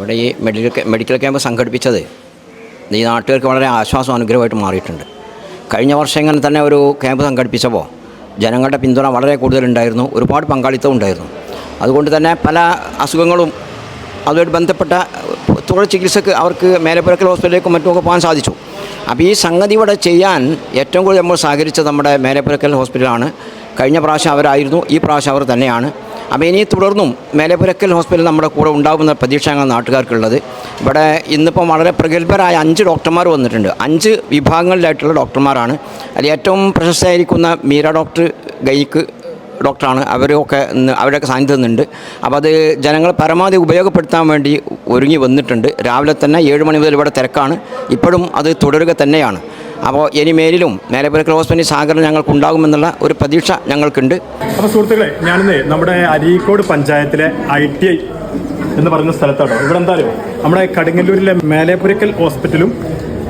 ഇവിടെ ഈ medical medical camp സംഘടിപ്പിച്ചത് ഈ നാട്ടുകാർക്ക് വളരെ ആശ്വാസം അനുഗ്രഹമായിട്ട് മാറിയിട്ടുണ്ട്. കഴിഞ്ഞ വർഷം വർഷങ്ങളിൽ തന്നെ ഒരു ക്യാമ്പ് സംഘടിപ്പിച്ചപ്പോൾ ജനങ്ങളുടെ പിന്തുണ വളരെ കൂടുതലുണ്ടായിരുന്നു ഒരുപാട് പങ്കാളിത്തം ഉണ്ടായിരുന്നു. അതുകൊണ്ട് തന്നെ പല അസുഖങ്ങളും അതുമായിട്ട് ബന്ധപ്പെട്ട തുടർ ചികിത്സക്ക് അവർക്ക് മേലപ്പുരക്കൽ ഹോസ്പിറ്റലിലേക്കും മറ്റുമൊക്കെ പോകാൻ സാധിച്ചു. അപ്പോൾ ഈ സംഗതി ഇവിടെ ചെയ്യാൻ ഏറ്റവും കൂടുതൽ നമ്മൾ സഹകരിച്ചത് നമ്മുടെ മേലപ്പുരക്കൽ ഹോസ്പിറ്റലാണ്. കഴിഞ്ഞ പ്രാവശ്യം അവരായിരുന്നു ഈ പ്രാവശ്യം അവർ തന്നെയാണ്. അപ്പോൾ ഇനി തുടർന്നും മേലെപുരക്കൽ ഹോസ്പിറ്റൽ നമ്മുടെ കൂടെ ഉണ്ടാകുന്ന പ്രതീക്ഷയാണ് നാട്ടുകാർക്കുള്ളത്. ഇവിടെ ഇന്നിപ്പം വളരെ പ്രഗത്ഭരായ അഞ്ച് ഡോക്ടർമാർ വന്നിട്ടുണ്ട്. അഞ്ച് വിഭാഗങ്ങളിലായിട്ടുള്ള ഡോക്ടർമാരാണ്. അതിൽ ഏറ്റവും പ്രശസ്തയായിരിക്കുന്ന മീര ഡോക്ടർ ഗൈക്ക് ഡോക്ടറാണ്. അവരൊക്കെ അവരൊക്കെ അവരുടെയൊക്കെ സാന്നിധ്യം ഉണ്ട് അപ്പോൾ അത് ജനങ്ങൾ പരമാവധി ഉപയോഗപ്പെടുത്താൻ വേണ്ടി ഒരുങ്ങി വന്നിട്ടുണ്ട്. രാവിലെ തന്നെ ഏഴ് മണി മുതൽ ഇവിടെ തിരക്കാണ്. ഇപ്പോഴും അത് തുടരുക തന്നെയാണ്. അപ്പോൾ ഇനി മേലിലും ക്ലോസ് ഹോസ്പിറ്റൽ സഹകരണം ഞങ്ങൾക്കുണ്ടാകുമെന്നുള്ള ഒരു പ്രതീക്ഷ ഞങ്ങൾക്കുണ്ട്. അപ്പോൾ സുഹൃത്തുക്കളെ ഞാനിന്ന് നമ്മുടെ അരീക്കോട് പഞ്ചായത്തിലെ ഐ ടി ഐ എന്ന് പറയുന്ന സ്ഥലത്താണ് ഇവിടെ എന്തായാലും നമ്മുടെ കടുങ്ങല്ലൂരിലെ മേലേപുരക്കൽ ഹോസ്പിറ്റലും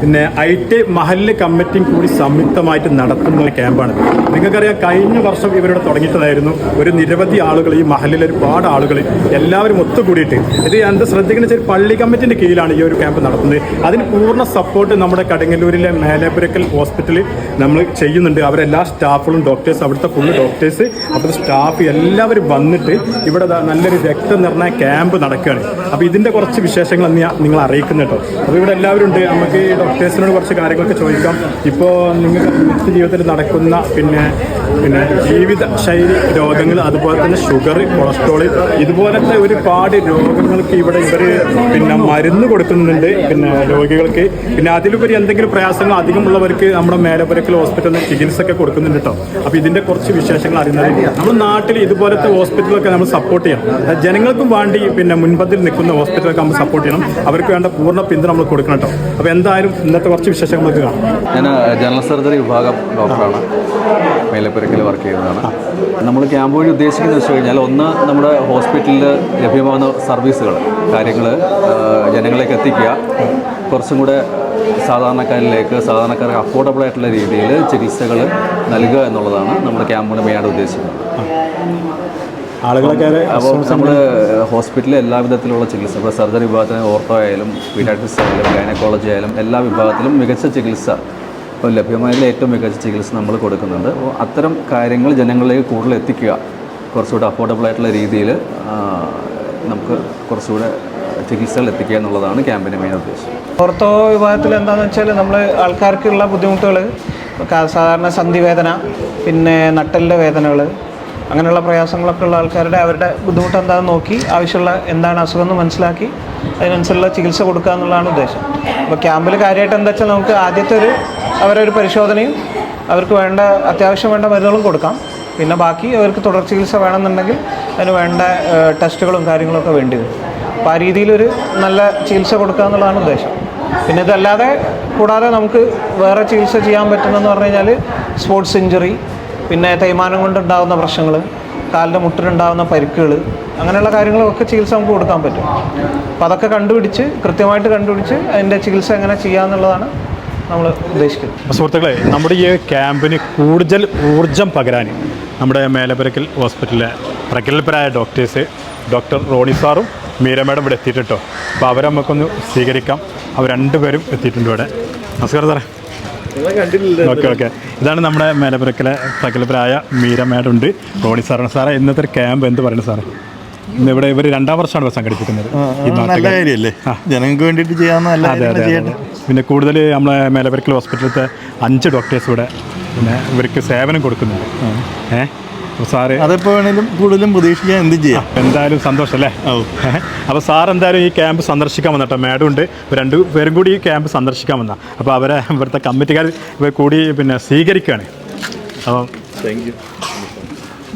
പിന്നെ ഐ ടി ഐ മഹല്ല് കമ്മിറ്റിയും കൂടി സംയുക്തമായിട്ട് നടത്തുന്ന ഒരു ക്യാമ്പാണ്. നിങ്ങൾക്കറിയാം കഴിഞ്ഞ വർഷം ഇവരുടെ തുടങ്ങിയിട്ടതായിരുന്നു ഒരു നിരവധി ആളുകൾ ഈ മഹലിലെ ഒരുപാട് ആളുകൾ എല്ലാവരും ഒത്തുകൂടിയിട്ട്. ഇത് എന്താ ശ്രദ്ധിക്കുന്ന വെച്ചാൽ പള്ളി കമ്മിറ്റിന്റെ കീഴിലാണ് ഈ ഒരു ക്യാമ്പ് നടത്തുന്നത്. അതിന് പൂർണ സപ്പോർട്ട് നമ്മുടെ കടങ്ങല്ലൂരിലെ മേലേപുരക്കൽ ഹോസ്പിറ്റലിൽ നമ്മൾ ചെയ്യുന്നുണ്ട്. അവരെല്ലാ സ്റ്റാഫുകളും ഡോക്ടേഴ്സ് അവിടുത്തെ ഫുള്ള് ഡോക്ടേഴ്സ് അവിടുത്തെ സ്റ്റാഫ് എല്ലാവരും വന്നിട്ട് ഇവിടെ നല്ലൊരു രക്തനിർണയ ക്യാമ്പ് നടക്കുകയാണ്. അപ്പോൾ ഇതിന്റെ കുറച്ച് വിശേഷങ്ങൾ ഞാൻ നിങ്ങളെ അറിയിക്കുന്നു കേട്ടോ. അപ്പോൾ ഇവിടെ എല്ലാവരും ഉണ്ട്. നമുക്ക് ഡോക്ടേഴ്സിനോട് കുറച്ച് കാര്യങ്ങളൊക്കെ ചോദിക്കാം. ഇപ്പോൾ നിങ്ങൾക്ക് ജീവിതത്തിൽ നടക്കുന്ന പിന്നെ പിന്നെ ജീവിത ശൈലി രോഗങ്ങൾ അതുപോലെ തന്നെ ഷുഗർ കൊളസ്ട്രോൾ ഇതുപോലത്തെ ഒരുപാട് രോഗങ്ങൾക്ക് ഇവിടെ ഇവർ പിന്നെ മരുന്ന് കൊടുക്കുന്നുണ്ട്. പിന്നെ രോഗികൾക്ക് പിന്നെ അതിലുപരി എന്തെങ്കിലും പ്രയാസങ്ങൾ അധികമുള്ളവർക്ക് നമ്മുടെ മേലപ്പുരക്കൽ ഹോസ്പിറ്റലിൽ ചികിത്സ ഒക്കെ കൊടുക്കുന്നുണ്ട് കേട്ടോ അപ്പോൾ ഇതിന്റെ കുറച്ച് വിശേഷങ്ങൾ അറിയുന്നത് നമ്മൾ നാട്ടിൽ ഇതുപോലത്തെ ഹോസ്പിറ്റലൊക്കെ നമ്മൾ സപ്പോർട്ട് ചെയ്യണം. ജനങ്ങൾക്കും വേണ്ടി പിന്നെ മുൻപന്തിൽ നിൽക്കുന്ന ഹോസ്പിറ്റലൊക്കെ നമ്മൾ സപ്പോർട്ട് ചെയ്യണം. അവർക്ക് വേണ്ട പൂർണ പിന്തുണ നമ്മൾ കൊടുക്കണം കേട്ടോ അപ്പോൾ എന്തായാലും ഇന്നത്തെ കുറച്ച് വിശേഷങ്ങൾ നമുക്ക് കാണാം. ഞാൻ ജനറൽ സർജറി വിഭാഗം ഡോക്ടറാണ്. മേലപ്പുരക്കൽ വർക്ക് ചെയ്യുന്നതാണ്. നമ്മൾ ക്യാമ്പ് വഴി ഉദ്ദേശിക്കുന്നത് വെച്ച് കഴിഞ്ഞാൽ ഒന്ന് നമ്മുടെ ഹോസ്പിറ്റലിൽ ലഭ്യമാകുന്ന സർവീസുകൾ കാര്യങ്ങൾ ജനങ്ങളിലേക്ക് എത്തിക്കുക. കുറച്ചും കൂടെ സാധാരണക്കാരിലേക്ക് സാധാരണക്കാർക്ക് അഫോർഡബിൾ ആയിട്ടുള്ള രീതിയിൽ ചികിത്സകൾ നൽകുക എന്നുള്ളതാണ് നമ്മുടെ ക്യാമ്പുകൾ മെയിനായിട്ട് ഉദ്ദേശിക്കുന്നത്. ആളുകളൊക്കെ അപ്പോൾ നമ്മൾ ഹോസ്പിറ്റലിൽ എല്ലാ വിധത്തിലുള്ള ചികിത്സ ഇപ്പോൾ സർജറി വിഭാഗത്തിന് ഓർത്തോ ആയാലും പീഡിയാട്രിക്സ് ആയാലും ഗൈനക്കോളജി ആയാലും എല്ലാ വിഭാഗത്തിലും മികച്ച ചികിത്സ ഇപ്പോൾ ലഭ്യമായതിൽ ഏറ്റവും മികച്ച ചികിത്സ നമ്മൾ കൊടുക്കുന്നുണ്ട്. അപ്പോൾ അത്തരം കാര്യങ്ങൾ ജനങ്ങളിലേക്ക് കൂടുതൽ എത്തിക്കുക. കുറച്ചുകൂടെ അഫോർഡബിൾ ആയിട്ടുള്ള രീതിയിൽ നമുക്ക് കുറച്ചുകൂടെ ചികിത്സകൾ എത്തിക്കുക എന്നുള്ളതാണ് ക്യാമ്പിന്റെ മെയിൻ ഉദ്ദേശം. ഓർത്തോ വിഭാഗത്തിൽ എന്താണെന്ന് വെച്ചാൽ നമ്മൾ ആൾക്കാർക്കുള്ള ബുദ്ധിമുട്ടുകൾ സാധാരണ സന്ധിവേദന പിന്നെ നട്ടലിന്റെ വേദനകൾ അങ്ങനെയുള്ള പ്രയാസങ്ങളൊക്കെ ഉള്ള ആൾക്കാരുടെ അവരുടെ ബുദ്ധിമുട്ട് എന്താണെന്ന് നോക്കി ആവശ്യമുള്ള എന്താണ് അസുഖം എന്ന് മനസ്സിലാക്കി അതിനനുസരിച്ചുള്ള ചികിത്സ കൊടുക്കുക എന്നുള്ളതാണ് ഉദ്ദേശം. അപ്പോൾ ക്യാമ്പിൽ കാര്യമായിട്ട് എന്താ വെച്ചാൽ നമുക്ക് ആദ്യത്തെ ഒരു അവരൊരു പരിശോധനയും അവർക്ക് വേണ്ട അത്യാവശ്യം വേണ്ട മരുന്നുകളും കൊടുക്കാം. പിന്നെ ബാക്കി അവർക്ക് തുടർ ചികിത്സ വേണമെന്നുണ്ടെങ്കിൽ അതിന് വേണ്ട ടെസ്റ്റുകളും കാര്യങ്ങളൊക്കെ വേണ്ടി വരും. അപ്പോൾ ആ രീതിയിലൊരു നല്ല ചികിത്സ കൊടുക്കുക എന്നുള്ളതാണ് ഉദ്ദേശം. പിന്നെ ഇതല്ലാതെ കൂടാതെ നമുക്ക് വേറെ ചികിത്സ ചെയ്യാൻ പറ്റുന്നതെന്ന് പറഞ്ഞു കഴിഞ്ഞാൽ സ്പോർട്സ് ഇഞ്ചുറി പിന്നെ തേയ്മാനം കൊണ്ടുണ്ടാകുന്ന പ്രശ്നങ്ങൾ കാലിന്റെ മുട്ടിലുണ്ടാകുന്ന പരിക്കുകൾ അങ്ങനെയുള്ള കാര്യങ്ങളൊക്കെ ചികിത്സ നമുക്ക് കൊടുക്കാൻ പറ്റും. അപ്പോൾ അതൊക്കെ കണ്ടുപിടിച്ച് കൃത്യമായിട്ട് കണ്ടുപിടിച്ച് അതിന്റെ ചികിത്സ എങ്ങനെ ചെയ്യാമെന്നുള്ളതാണ് നമ്മൾ ഉദ്ദേശിക്കുന്നത്. സുഹൃത്തുക്കളെ നമ്മുടെ ഈ ക്യാമ്പിന് കൂടുതൽ ഊർജം പകരാൻ നമ്മുടെ മേലപ്പുരക്കൽ ഹോസ്പിറ്റലിലെ പ്രഗത്ഭരായ ഡോക്ടേഴ്സ് ഡോക്ടർ റോണി സാറും മീര മേഡം ഇവിടെ എത്തിയിട്ടോ അപ്പോൾ അവരെ നമുക്കൊന്ന് സ്വീകരിക്കാം. അവർ രണ്ടുപേരും എത്തിയിട്ടുണ്ട് ഇവിടെ. നമസ്കാരം സാറേ. Okay okay. ഇതാണ് നമ്മുടെ മേലപ്പുരക്കലെ പ്രഗത്ഭരായ മീര മേഡം ഉണ്ട്. റോണി സാറാണ്. സാറേ ഇന്നത്തെ ഒരു ക്യാമ്പ് എന്ത് പറയുന്നത് സാറേ? ഇന്ന് ഇവിടെ ഇവർ രണ്ടാം വർഷമാണ് ഇവിടെ സംഘടിപ്പിക്കുന്നത് നല്ല കാര്യമല്ലേ? ജനങ്ങൾക്ക് വേണ്ടിയിട്ട് ചെയ്യാവുന്ന നല്ല അതെ അതെ അതെ. പിന്നെ കൂടുതൽ നമ്മളെ മേലപ്പുരക്കൽ ഹോസ്പിറ്റലത്തെ അഞ്ച് ഡോക്ടേഴ്സ് ഇവിടെ പിന്നെ ഇവർക്ക് സേവനം കൊടുക്കുന്നുണ്ട്. ഏഹ് സാറ് അതെപ്പോ വേണേലും കൂടുതലും പ്രതീക്ഷിക്കാൻ എന്ത് ചെയ്യാം. എന്തായാലും സന്തോഷം അല്ലേ അപ്പോൾ സാർ എന്തായാലും ഈ ക്യാമ്പ് സന്ദർശിക്കാൻ വന്നട്ടോ മാഡം ഉണ്ട്. രണ്ട് പേരും കൂടി ഈ ക്യാമ്പ് സന്ദർശിക്കാൻ വന്ന അപ്പോൾ അവരെ ഇവിടുത്തെ കമ്മിറ്റിക്കാർ ഇവർ കൂടി പിന്നെ സ്വീകരിക്കുകയാണ്. അപ്പം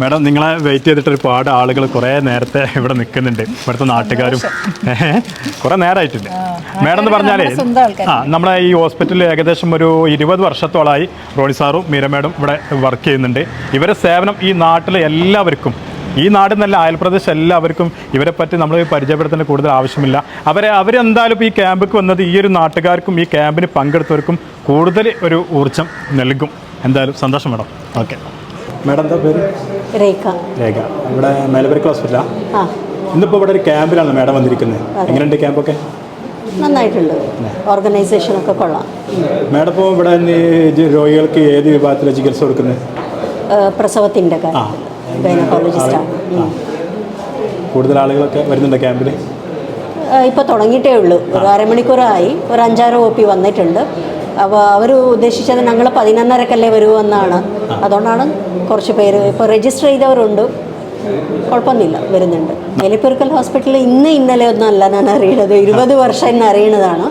മാഡം നിങ്ങളെ വെയിറ്റ് ചെയ്തിട്ട് ഒരുപാട് ആളുകൾ കുറേ നേരത്തെ ഇവിടെ നിൽക്കുന്നുണ്ട് ഇവിടുത്തെ നാട്ടുകാരും. കുറേ നേരമായിട്ടുണ്ട് മേഡം എന്ന് പറഞ്ഞാലേ ആ നമ്മുടെ ഈ ഹോസ്പിറ്റലിൽ ഏകദേശം ഒരു ഇരുപത് വർഷത്തോളമായി റോണി സാറും മീര മേഡം ഇവിടെ വർക്ക് ചെയ്യുന്നുണ്ട്. ഇവരെ സേവനം ഈ നാട്ടിലെ എല്ലാവർക്കും ഈ നാട് നല്ല അയൽപ്രദേശം എല്ലാവർക്കും ഇവരെ പറ്റി നമ്മൾ പരിചയപ്പെടുത്തേണ്ട കൂടുതൽ ആവശ്യമില്ല. അവരെ അവരെന്തായാലും ഈ ക്യാമ്പിക്ക് വന്നത് ഈ ഒരു നാട്ടുകാർക്കും ഈ ക്യാമ്പിന് പങ്കെടുത്തവർക്കും കൂടുതൽ ഒരു ഊർജം നൽകും. എന്തായാലും സന്തോഷം മേഡം. ഓക്കെ മാഡം എന്താ പേര്? രേഖ. രേഖ. ഇവിടെ മേലപ്പുരക്ക് ഹോസ്പിറ്റലാ? ആ. ഇന്നിപ്പോൾ ഇവിടെ ഒരു ക്യാമ്പിലാണ് മാഡം വന്നിരിക്കുന്നത് എങ്ങനെയുണ്ട് ക്യാമ്പൊക്കെ? നന്നായിട്ടുണ്ട്. ഓർഗനൈസേഷനൊക്കെ കൊള്ളാം. മാഡം ഇപ്പോൾ ഇവിടെ രോഗികൾക്ക് ഏത് വിഭാഗത്തിലാണ് ചികിത്സ കൊടുക്കുന്നത് പ്രസവത്തിന്റെ കൂടുതൽ ആളുകളൊക്കെ വരുന്നുണ്ട് ക്യാമ്പിൽ ഇപ്പോൾ തുടങ്ങിയിട്ടേ ഉള്ളൂ. ഒരു അരമണിക്കൂറായി. ഒരു അഞ്ചാറ് ഒ പി വന്നിട്ടുണ്ട്. അപ്പോൾ അവർ ഉദ്ദേശിച്ചത് ഞങ്ങൾ പതിനൊന്നരക്കല്ലേ വരുമെന്നാണ് അതുകൊണ്ടാണ് കുറച്ച് പേര് ഇപ്പോൾ രജിസ്റ്റർ ചെയ്തവരുണ്ട്. കുഴപ്പമൊന്നുമില്ല വരുന്നുണ്ട്. എലിപ്പെരുക്കൽ ഹോസ്പിറ്റലിൽ ഇന്ന് ഇന്നലെ ഒന്നും അല്ല ഞാൻ അറിയണത്. ഇരുപത് വർഷം എന്ന് അറിയണതാണ്.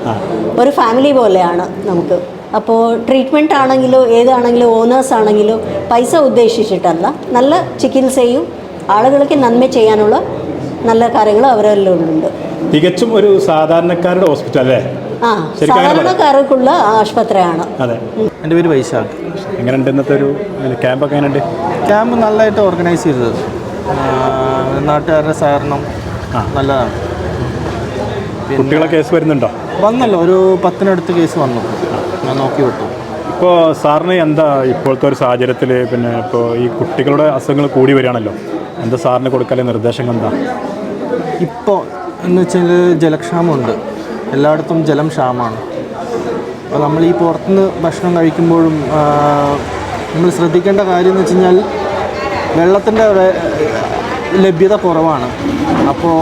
ഒരു ഫാമിലി പോലെയാണ് നമുക്ക്. അപ്പോൾ ട്രീറ്റ്മെന്റ് ആണെങ്കിലോ ഏതാണെങ്കിലും ഓണേഴ്സ് ആണെങ്കിലും പൈസ ഉദ്ദേശിച്ചിട്ടല്ല. നല്ല ചികിത്സയും ആളുകൾക്ക് നന്മ ചെയ്യാനുള്ള നല്ല കാര്യങ്ങൾ അവരെല്ലാം തികച്ചും ഒരു സാധാരണക്കാരുടെ ഹോസ്പിറ്റൽ അല്ലേ? ആ സാധാരണക്കാർക്കുള്ള ആശുപത്രിയാണ്. അതെ. എന്റെ പേര് വൈശാഖ്. എങ്ങനെയുണ്ട് ഇന്നത്തെ ഒരു ക്യാമ്പൊക്കെ എങ്ങനെയുണ്ട്? ക്യാമ്പ് നല്ലതായിട്ട് ഓർഗനൈസ് ചെയ്തത്. നാട്ടുകാരുടെ സഹകരണം നല്ലതാണ്. കുട്ടികളെ കേസ് വരുന്നുണ്ടോ? വന്നല്ലോ ഒരു പത്തിനടുത്ത് കേസ് വന്നു. ഞാൻ നോക്കി വിട്ടു ഇപ്പോൾ സാറിന് എന്താ ഇപ്പോഴത്തെ ഒരു സാഹചര്യത്തിൽ പിന്നെ ഇപ്പോൾ ഈ കുട്ടികളുടെ അസുഖങ്ങൾ കൂടി വരികയാണല്ലോ. എന്താ സാറിന് കൊടുക്കാനുള്ള നിർദ്ദേശങ്ങൾ എന്താ? ഇപ്പോൾ എന്ന് വെച്ചാൽ ജലക്ഷാമമുണ്ട്. എല്ലായിടത്തും ജലം ക്ഷാമമാണ്. അപ്പോൾ നമ്മൾ ഈ പുറത്തുനിന്ന് ഭക്ഷണം കഴിക്കുമ്പോഴും നമ്മൾ ശ്രദ്ധിക്കേണ്ട കാര്യം എന്ന് വെച്ച് കഴിഞ്ഞാൽ വെള്ളത്തിന്റെ ലഭ്യത കുറവാണ്. അപ്പോൾ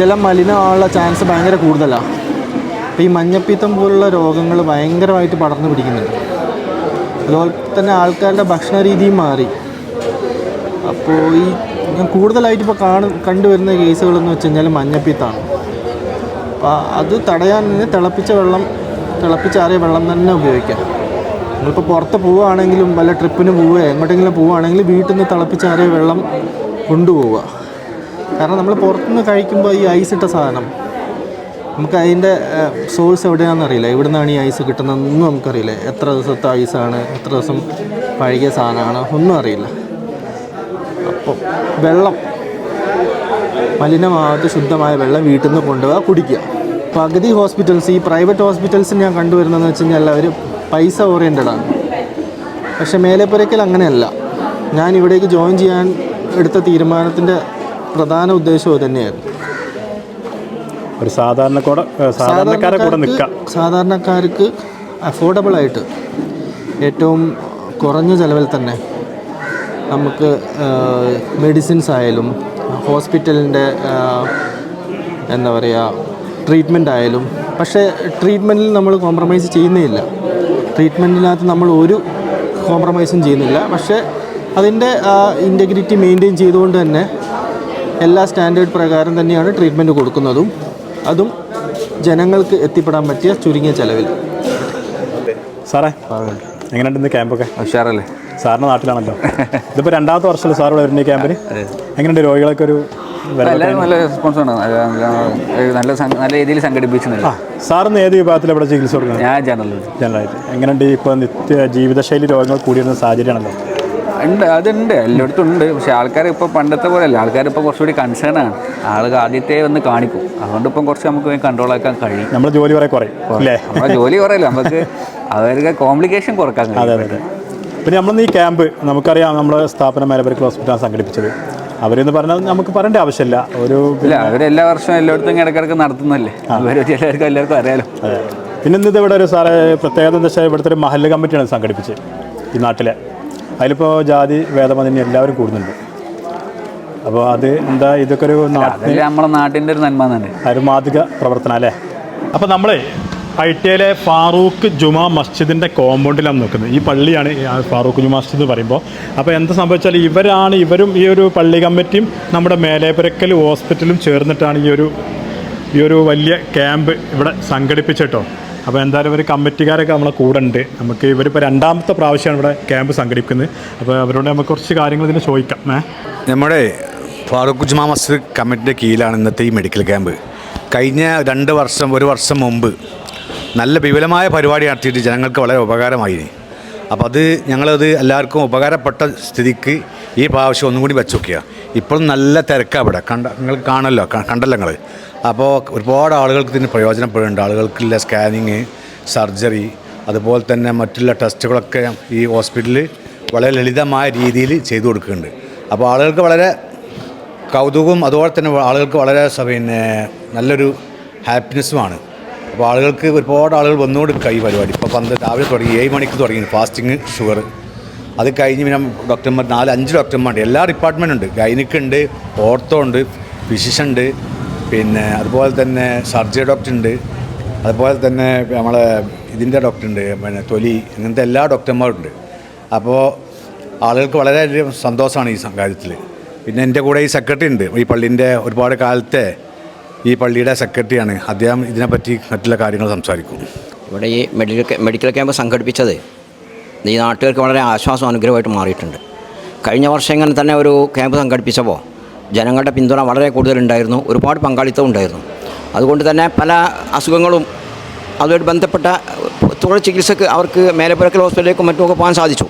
ജലം മലിനമാകാനുള്ള ചാൻസ് ഭയങ്കര കൂടുതലാണ്. അപ്പോൾ ഈ മഞ്ഞപ്പിത്തം പോലുള്ള രോഗങ്ങൾ ഭയങ്കരമായിട്ട് പടർന്നു പിടിക്കുന്നുണ്ട്. അതുപോലെ തന്നെ ആൾക്കാരുടെ ഭക്ഷണ രീതിയും മാറി. അപ്പോൾ ഈ ഞാൻ കൂടുതലായിട്ട് ഇപ്പോൾ കാണു കണ്ടുവരുന്ന കേസുകളെന്ന് വെച്ച് കഴിഞ്ഞാൽ മഞ്ഞപ്പിത്താണ്. അപ്പോൾ അത് തടയാൻ തിളപ്പിച്ച വെള്ളം തിളപ്പിച്ചാറിയ വെള്ളം തന്നെ ഉപയോഗിക്കാം. നിങ്ങളിപ്പോൾ പുറത്ത് പോവുകയാണെങ്കിലും വല്ല ട്രിപ്പിന് പോവുക എങ്ങോട്ടെങ്കിലും പോവുകയാണെങ്കിൽ വീട്ടിൽ നിന്ന് തിളപ്പിച്ചാറിയ വെള്ളം കൊണ്ടുപോവുക. കാരണം നമ്മൾ പുറത്തുനിന്ന് കഴിക്കുമ്പോൾ ഈ ഐസ് ഇട്ട സാധനം നമുക്ക് അതിന്റെ സോഴ്സ് എവിടെയാണെന്ന് അറിയില്ല. എവിടെ നിന്നാണ് ഈ ഐസ് കിട്ടുന്നതെന്നും നമുക്കറിയില്ല. എത്ര ദിവസത്തെ ഐസാണ് എത്ര ദിവസം പഴകിയ സാധനമാണ് ഒന്നും അറിയില്ല. അപ്പോൾ വെള്ളം മലിനമാകാത്ത ശുദ്ധമായ വെള്ളം വീട്ടിൽ നിന്ന് കൊണ്ടുപോകാൻ കുടിക്കുക. പകുതി ഹോസ്പിറ്റൽസ് ഈ പ്രൈവറ്റ് ഹോസ്പിറ്റൽസ് ഞാൻ കണ്ടുവരുന്നതെന്ന് വെച്ച് കഴിഞ്ഞാൽ അവർ പൈസ ഓറിയന്റഡ് ആണ്. പക്ഷേ മേലെപ്പുരയ്ക്കൽ അങ്ങനെയല്ല. ഞാൻ ഇവിടേക്ക് ജോയിൻ ചെയ്യാൻ എടുത്ത തീരുമാനത്തിന്റെ പ്രധാന ഉദ്ദേശവും തന്നെയായിരുന്നു. ഒരു സാധാരണക്കൂടെ സാധാരണക്കാരെ കൂടെ നിൽക്കാം. സാധാരണക്കാർക്ക് അഫോർഡബിൾ ആയിട്ട് ഏറ്റവും കുറഞ്ഞ ചിലവിൽ തന്നെ നമുക്ക് മെഡിസിൻസ് ആയാലും ഹോസ്പിറ്റലിന്റെ എന്താ പറയുക ട്രീറ്റ്മെന്റ് ആയാലും പക്ഷേ ട്രീറ്റ്മെന്റിൽ നമ്മൾ കോംപ്രമൈസ് ചെയ്യുന്നില്ല ട്രീറ്റ്മെന്റിനകത്ത് നമ്മൾ ഒരു കോംപ്രമൈസും ചെയ്യുന്നില്ല. പക്ഷേ അതിന്റെ ഇന്റഗ്രിറ്റി മെയിന്റെയിൻ ചെയ്തുകൊണ്ട് തന്നെ എല്ലാ സ്റ്റാൻഡേർഡ് പ്രകാരം തന്നെയാണ് ട്രീറ്റ്മെന്റ് കൊടുക്കുന്നതും. അതും ജനങ്ങൾക്ക് എത്തിപ്പെടാൻ പറ്റിയ ചുരുങ്ങിയ ചെലവിൽ. സാറേ എങ്ങനെയുണ്ട് ഇന്ന് ക്യാമ്പൊക്കെ ഉഷാറല്ലേ? സാറിന്റെ നാട്ടിലാണല്ലോ. ഇതിപ്പോൾ രണ്ടാമത്തെ വർഷമല്ലേ സാർ ഇവിടെ വരുന്ന ഈ ക്യാമ്പിന് എങ്ങനെയുണ്ട് രോഗികളൊക്കെ ഒരു എല്ലാവരും നല്ല റെസ്പോൺസ് ആണ്. നല്ല നല്ല രീതിയിൽ സംഘടിപ്പിച്ചിട്ടുണ്ട്. സാറിന് ഏത് വിഭാഗത്തിൽ ഇവിടെ ചികിത്സ കൊടുക്കുന്നത്? ഞാൻ ജനറൽ ജനറലായിട്ട് എങ്ങനെയുണ്ട് ഇപ്പോൾ നിത്യ ജീവിതശൈലി രോഗങ്ങൾ കൂടിയിരുന്ന സാഹചര്യമാണല്ലോ? ഉണ്ട് അതുണ്ട് എല്ലായിടത്തും ഉണ്ട് പക്ഷെ ആൾക്കാർ ഇപ്പോൾ പണ്ടത്തെ പോലെ അല്ല. ആൾക്കാർ ഇപ്പോൾ കുറച്ചുകൂടി കൺസേൺ ആണ്. ആളുകൾ ആദ്യത്തെ വന്ന് കാണിക്കും. അതുകൊണ്ട് ഇപ്പം കുറച്ച് നമുക്ക് കൺട്രോൾ ആക്കാൻ കഴിയും. നമ്മൾ ജോലി കുറേ കുറയും നമ്മുടെ ജോലി കുറയില്ല? നമുക്ക് അവർക്ക് കോംപ്ലിക്കേഷൻ കുറയ്ക്കാൻ അതെ കഴിയും. പിന്നെ നമ്മളിന്ന് ഈ ക്യാമ്പ് നമുക്കറിയാം നമ്മുടെ സ്ഥാപനം മേലപ്പരിക്കൽ ഹോസ്പിറ്റലാണ് സംഘടിപ്പിച്ചത്. അവരെന്ന് പറഞ്ഞാൽ നമുക്ക് പറയേണ്ട ആവശ്യമില്ല. ഒരു ഇല്ല അവരെല്ലാ വർഷവും എല്ലായിടത്തും ഇടയ്ക്കിടയ്ക്ക് നടത്തുന്നല്ലേ? അവർ എല്ലാവർക്കും എല്ലാവർക്കും അറിയാലോ. പിന്നെ ഇന്നിത് ഇവിടെ ഒരു സാറേ പ്രത്യേകത എന്താ വെച്ചാൽ ഇവിടുത്തെ ഒരു മഹല്ല് കമ്മിറ്റിയാണ് സംഘടിപ്പിച്ചത് ഈ നാട്ടിലെ. അതിലിപ്പോൾ ജാതി ഭേദമതിന് എല്ലാവരും കൂടുന്നുണ്ട്. അപ്പോൾ അത് എന്താ ഇതൊക്കെ ഒരു നമ്മുടെ നാട്ടിന്റെ ഒരു നന്മ തന്നെ. ഒരു മാതൃക പ്രവർത്തനം അല്ലേ? അപ്പോൾ നമ്മൾ ഐ ടി ഐയിലെ ഫാറൂഖ് ജുമാ മസ്ജിദിന്റെ കോമ്പൗണ്ടിലാണ് നിൽക്കുന്നത്. ഈ പള്ളിയാണ് ഫാറൂഖ് ജുമാ മസ്ജിദ് എന്ന് പറയുമ്പോൾ അപ്പോൾ എന്താ സംഭവിച്ചാൽ ഇവരാണ് ഇവരും ഈ ഒരു പള്ളി കമ്മിറ്റിയും നമ്മുടെ മേലേപുരക്കൽ ഹോസ്പിറ്റലും ചേർന്നിട്ടാണ് ഈ ഒരു ഈ ഒരു വലിയ ക്യാമ്പ് ഇവിടെ സംഘടിപ്പിച്ചിട്ടോ അപ്പോൾ എന്തായാലും ഒരു കമ്മിറ്റിക്കാരൊക്കെ നമ്മളെ കൂടെ ഉണ്ട്. നമുക്ക് ഇവരിപ്പോൾ രണ്ടാമത്തെ പ്രാവശ്യമാണ് ഇവിടെ ക്യാമ്പ് സംഘടിപ്പിക്കുന്നത്. അപ്പോൾ അവരോട് നമുക്ക് കുറച്ച് കാര്യങ്ങൾ ഇതിന് ചോദിക്കാം. ഏ? നമ്മുടെ ഫാറൂഖ് ജുമാ മസ്ജിദ് കമ്മിറ്റിന്റെ കീഴിലാണ് ഇന്നത്തെ ഈ മെഡിക്കൽ ക്യാമ്പ്. കഴിഞ്ഞ രണ്ട് വർഷം ഒരു വർഷം മുമ്പ് നല്ല വിപുലമായ പരിപാടി നടത്തിയിട്ട് ജനങ്ങൾക്ക് വളരെ ഉപകാരമായി. അപ്പോൾ അത് ഞങ്ങളത് എല്ലാവർക്കും ഉപകാരപ്പെട്ട സ്ഥിതിക്ക് ഈ പ്രാവശ്യം ഒന്നും കൂടി വെച്ച് നോക്കുക ഇപ്പോഴും നല്ല തിരക്കാണ് ഇവിടെ. കണ്ട നിങ്ങൾ കാണല്ലോ കണ്ടല്ലോ നിങ്ങൾ അപ്പോൾ ഒരുപാട് ആളുകൾക്ക് ഇതിന് പ്രയോജനപ്പെടുന്നുണ്ട്. ആളുകൾക്കുള്ള സ്കാനിങ് സർജറി അതുപോലെ തന്നെ മറ്റുള്ള ടെസ്റ്റുകളൊക്കെ ഈ ഹോസ്പിറ്റലിൽ വളരെ ലളിതമായ രീതിയിൽ ചെയ്തു കൊടുക്കുന്നുണ്ട്. അപ്പോൾ ആളുകൾക്ക് വളരെ കൗതുകവും അതുപോലെ തന്നെ ആളുകൾക്ക് വളരെ പിന്നെ നല്ലൊരു ഹാപ്പിനെസ്സുമാണ് അപ്പോൾ ആളുകൾക്ക് ഒരുപാട് ആളുകൾ വന്നുകൊടുക്കുക ഈ പരിപാടി. ഇപ്പോൾ പന്ത് രാവിലെ തുടങ്ങി ഏഴ് മണിക്ക് തുടങ്ങി ഫാസ്റ്റിങ് ഷുഗർ അത് കഴിഞ്ഞ് പിന്നെ ഡോക്ടർമാർ നാല് അഞ്ച് ഡോക്ടർമാരുണ്ട് എല്ലാ ഡിപ്പാർട്ട്മെന്റ് ഉണ്ട്. ഗൈനിക്ക് ഉണ്ട് ഓർത്തോ ഉണ്ട് ഫിസിഷ്യൻ ഉണ്ട്. പിന്നെ അതുപോലെ തന്നെ സർജറി ഡോക്ടർ ഉണ്ട്. അതുപോലെ തന്നെ നമ്മളെ ഇതിന്റെ ഡോക്ടർ ഉണ്ട് പിന്നെ തൊലി ഇങ്ങനത്തെ എല്ലാ ഡോക്ടർമാരുണ്ട് അപ്പോൾ ആളുകൾക്ക് വളരെയധികം സന്തോഷമാണ് ഈ കാര്യത്തിൽ. പിന്നെ എന്റെ കൂടെ ഈ സെക്രട്ടറി ഉണ്ട്. ഈ പള്ളീന്റെ ഒരുപാട് കാലത്തെ ഈ പള്ളിയുടെ സെക്രട്ടറിയാണ് അദ്ദേഹം ഇതിനെപ്പറ്റി മറ്റുള്ള കാര്യങ്ങൾ സംസാരിക്കും. ഇവിടെ ഈ മെഡിക്കൽ മെഡിക്കൽ ക്യാമ്പ് സംഘടിപ്പിച്ചത് ഈ നാട്ടുകാർക്ക് വളരെ ആശ്വാസം അനുഗ്രഹമായിട്ട് മാറിയിട്ടുണ്ട്. കഴിഞ്ഞ വർഷം ഇങ്ങനെ തന്നെ ഒരു ക്യാമ്പ് സംഘടിപ്പിച്ചപ്പോൾ ജനങ്ങളുടെ പിന്തുണ വളരെ കൂടുതലുണ്ടായിരുന്നു. ഒരുപാട് പങ്കാളിത്തം ഉണ്ടായിരുന്നു. അതുകൊണ്ട് തന്നെ പല അസുഖങ്ങളും അതുമായിട്ട് ബന്ധപ്പെട്ട തുടർ ചികിത്സക്ക് അവർക്ക് മേലപ്പുരക്കൽ ഹോസ്പിറ്റലിലേക്കും മറ്റുമൊക്കെ പോകാൻ സാധിച്ചു.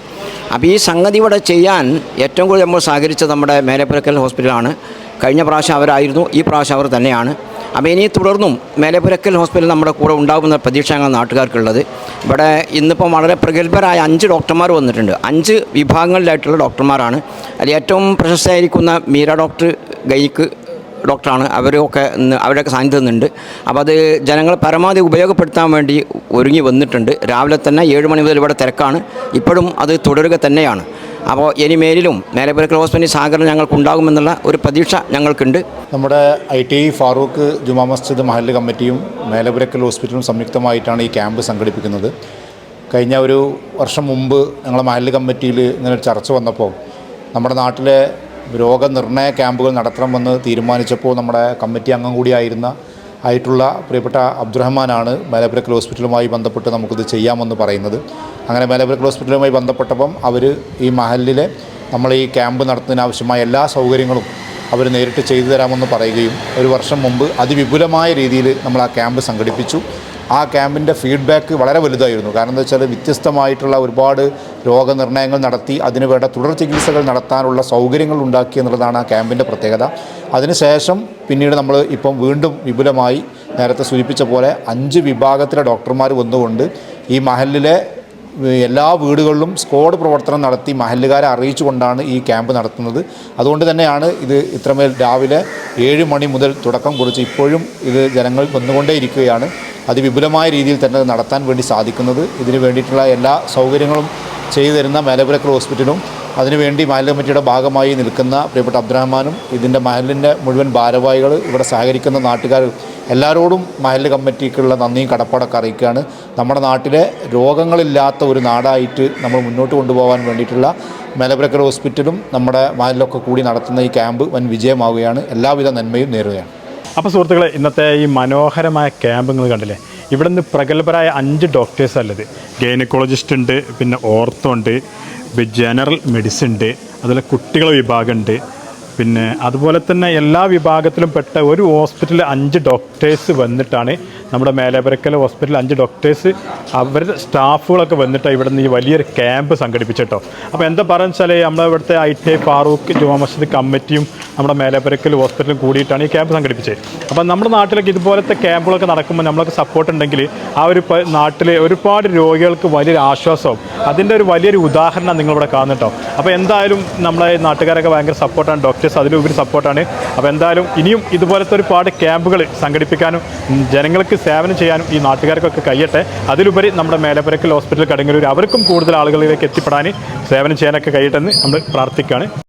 അപ്പോൾ ഈ സംഗതി ഇവിടെ ചെയ്യാൻ ഏറ്റവും കൂടുതൽ നമ്മൾ സഹകരിച്ചത് നമ്മുടെ മേലപ്പുരക്കൽ ഹോസ്പിറ്റലാണ്. കഴിഞ്ഞ പ്രാവശ്യം അവരായിരുന്നു. ഈ പ്രാവശ്യം അവർ തന്നെയാണ്. അപ്പോൾ ഇനി തുടർന്നും മേലപ്പുരക്കൽ ഹോസ്പിറ്റൽ നമ്മുടെ കൂടെ ഉണ്ടാകുന്ന പ്രതീക്ഷയാണ് നാട്ടുകാർക്കുള്ളത്. ഇവിടെ ഇന്നിപ്പം വളരെ പ്രഗത്ഭരായ അഞ്ച് ഡോക്ടർമാർ വന്നിട്ടുണ്ട്. അഞ്ച് വിഭാഗങ്ങളിലായിട്ടുള്ള ഡോക്ടർമാരാണ്. അതിൽ ഏറ്റവും പ്രശസ്തയായിരിക്കുന്ന മീര ഡോക്ടർ ഗൈക്ക് ഡോക്ടറാണ്. അവരൊക്കെ അവരൊക്കെ സാന്നിധ്യം നിന്നുണ്ട് അപ്പോൾ അത് ജനങ്ങൾ പരമാവധി ഉപയോഗപ്പെടുത്താൻ വേണ്ടി ഒരുങ്ങി വന്നിട്ടുണ്ട്. രാവിലെ തന്നെ ഏഴ് മണി മുതൽ ഇവിടെ തിരക്കാണ്. ഇപ്പോഴും അത് തുടരുക തന്നെയാണ്. അപ്പോൾ ഇനി മേലിലും മേലപ്പുരക്കൽ ഹോസ്പിറ്റൽ സഹകരണം ഞങ്ങൾക്കുണ്ടാകുമെന്നുള്ള ഒരു പ്രതീക്ഷ ഞങ്ങൾക്കുണ്ട്. നമ്മുടെ I T I Farooq Juma Masjid മഹല്ല് കമ്മിറ്റിയും മേലപുരക്കൽ ഹോസ്പിറ്റലും സംയുക്തമായിട്ടാണ് ഈ ക്യാമ്പ് സംഘടിപ്പിക്കുന്നത്. കഴിഞ്ഞ ഒരു വർഷം മുമ്പ് ഞങ്ങളുടെ മഹല്ല് കമ്മിറ്റിയിൽ ഇങ്ങനെ ചർച്ച വന്നപ്പോൾ നമ്മുടെ നാട്ടിലെ രോഗനിർണയ ക്യാമ്പുകൾ നടത്തണമെന്ന് തീരുമാനിച്ചപ്പോൾ നമ്മുടെ കമ്മിറ്റി അംഗം കൂടിയായിരുന്ന ആയിട്ടുള്ള പ്രിയപ്പെട്ട അബ്ദുറഹ്മാനാണ് മേലപ്പുരക്കൽ ഹോസ്പിറ്റലുമായി ബന്ധപ്പെട്ട് നമുക്കിത് ചെയ്യാമെന്ന് പറയുന്നത്. അങ്ങനെ മേലപ്പുരക്കൽ ഹോസ്പിറ്റലുമായി ബന്ധപ്പെട്ടപ്പം അവർ ഈ മഹലിലെ നമ്മൾ ഈ ക്യാമ്പ് നടത്തുന്നതിനാവശ്യമായ എല്ലാ സൗകര്യങ്ങളും അവർ നേരിട്ട് ചെയ്തു തരാമെന്ന് പറയുകയും ഒരു വർഷം മുമ്പ് അതിവിപുലമായ രീതിയിൽ നമ്മൾ ആ ക്യാമ്പ് സംഘടിപ്പിച്ചു. ആ ക്യാമ്പിന്റെ ഫീഡ്ബാക്ക് വളരെ വലുതായിരുന്നു. കാരണം എന്താ വെച്ചാൽ വ്യത്യസ്തമായിട്ടുള്ള ഒരുപാട് രോഗനിർണയങ്ങൾ നടത്തി അതിനുവേണ്ട തുടർ ചികിത്സകൾ നടത്താനുള്ള സൗകര്യങ്ങൾ ഉണ്ടാക്കി എന്നുള്ളതാണ് ആ ക്യാമ്പിന്റെ പ്രത്യേകത. അതിനുശേഷം പിന്നീട് നമ്മൾ ഇപ്പം വീണ്ടും വിപുലമായി നേരത്തെ സൂചിപ്പിച്ച പോലെ അഞ്ച് വിഭാഗത്തിലെ ഡോക്ടർമാർ വന്നുകൊണ്ട് ഈ മഹലിലെ എല്ലാ വീടുകളിലും സ്കോഡ് പ്രവർത്തനം നടത്തി മഹല്ലുകാരെ അറിയിച്ചുകൊണ്ടാണ് ഈ ക്യാമ്പ് നടത്തുന്നത്. അതുകൊണ്ട് തന്നെയാണ് ഇത് ഇത്രമേൽ രാവിലെ ഏഴ് മണി മുതൽ തുടക്കം കുറിച്ച് ഇപ്പോഴും ഇത് ജനങ്ങൾ വന്നുകൊണ്ടേയിരിക്കുകയാണ്. അതിവിപുലമായ രീതിയിൽ തന്നെ നടത്താൻ വേണ്ടി സാധിക്കുന്നത്. ഇതിന് വേണ്ടിയിട്ടുള്ള എല്ലാ സൗകര്യങ്ങളും ചെയ്തു തരുന്ന മേലപുരക്കൽ ഹോസ്പിറ്റലും അതിനുവേണ്ടി മഹൽ കമ്മിറ്റിയുടെ ഭാഗമായി നിൽക്കുന്ന പ്രിയപ്പെട്ട അബ്ദുറഹ്മാനും ഇതിന്റെ മഹലിന്റെ മുഴുവൻ ഭാരവാഹികൾ ഇവിടെ സഹകരിക്കുന്ന നാട്ടുകാർ എല്ലാവരോടും മഹൽ കമ്മിറ്റിക്കുള്ള നന്ദിയും കടപ്പാടൊക്കെ അറിയിക്കുകയാണ്. നമ്മുടെ നാട്ടിലെ രോഗങ്ങളില്ലാത്ത ഒരു നാടായിട്ട് നമ്മൾ മുന്നോട്ട് കൊണ്ടുപോകാൻ വേണ്ടിയിട്ടുള്ള മേലപുരക്കൽ ഹോസ്പിറ്റലും നമ്മുടെ മഹലിലൊക്കെ കൂടി നടത്തുന്ന ഈ ക്യാമ്പ് വൻ വിജയമാവുകയാണ്. എല്ലാവിധ നന്മയും നേരുകയാണ്. അപ്പോൾ സുഹൃത്തുക്കളെ ഇന്നത്തെ ഈ മനോഹരമായ ക്യാമ്പുകൾ കണ്ടില്ലേ? ഇവിടെ നിന്ന് പ്രഗത്ഭരായ അഞ്ച് ഡോക്ടേഴ്സ് അല്ലത് ഗൈനക്കോളജിസ്റ്റ് ഉണ്ട് പിന്നെ ഓർത്തോ ഉണ്ട് ജനറൽ മെഡിസിൻ ഉണ്ട്. അതുപോലെ കുട്ടികളെ വിഭാഗമുണ്ട് പിന്നെ അതുപോലെ തന്നെ എല്ലാ വിഭാഗത്തിലും പെട്ട ഒരു ഹോസ്പിറ്റലിൽ അഞ്ച് ഡോക്ടേഴ്സ് വന്നിട്ടാണ് നമ്മുടെ മേലേപരക്കല ഹോസ്പിറ്റലിൽ അഞ്ച് ഡോക്ടേഴ്സ് അവരുടെ സ്റ്റാഫുകളൊക്കെ വന്നിട്ടാണ് ഇവിടെ നിന്ന് ഈ വലിയൊരു ക്യാമ്പ് സംഘടിപ്പിച്ചിട്ടോ. അപ്പോൾ എന്താ പറയുക വെച്ചാൽ നമ്മുടെ ഇവിടുത്തെ I T I Farooq Juma Masjid കമ്മിറ്റിയും നമ്മുടെ മേലേപരക്കൽ ഹോസ്പിറ്റലും കൂടിയിട്ടാണ് ഈ ക്യാമ്പ് സംഘടിപ്പിച്ചത് അപ്പോൾ നമ്മുടെ നാട്ടിലൊക്കെ ഇതുപോലത്തെ ക്യാമ്പുകളൊക്കെ നടക്കുമ്പോൾ നമ്മളൊക്കെ സപ്പോർട്ട് ഉണ്ടെങ്കിൽ ആ ഒരു നാട്ടിലെ ഒരുപാട് രോഗികൾക്ക് വലിയൊരു ആശ്വാസവും അതിന്റെ ഒരു വലിയൊരു ഉദാഹരണം നിങ്ങളിവിടെ കാണുന്നുണ്ടോ? അപ്പോൾ എന്തായാലും നമ്മളെ നാട്ടുകാരൊക്കെ ഭയങ്കര സപ്പോർട്ടാണ് ഡോക്ടേഴ്സ് അതിലുപരി സപ്പോർട്ടാണ് അപ്പോൾ എന്തായാലും ഇനിയും ഇതുപോലത്തെ ഒരുപാട് ക്യാമ്പുകൾ സംഘടിപ്പിക്കാനും ജനങ്ങൾക്ക് സേവനം ചെയ്യാനും ഈ നാട്ടുകാർക്കൊക്കെ കഴിയട്ടെ. അതിലുപരി നമ്മുടെ മേലപ്പുരക്കൽ ഹോസ്പിറ്റൽ കടങ്ങരൂർ അവർക്കും കൂടുതൽ ആളുകളിലേക്ക് എത്തിപ്പെടാൻ സേവനം ചെയ്യാനൊക്കെ കഴിയട്ടെ എന്ന് നമ്മൾ പ്രാർത്ഥിക്കുകയാണ്.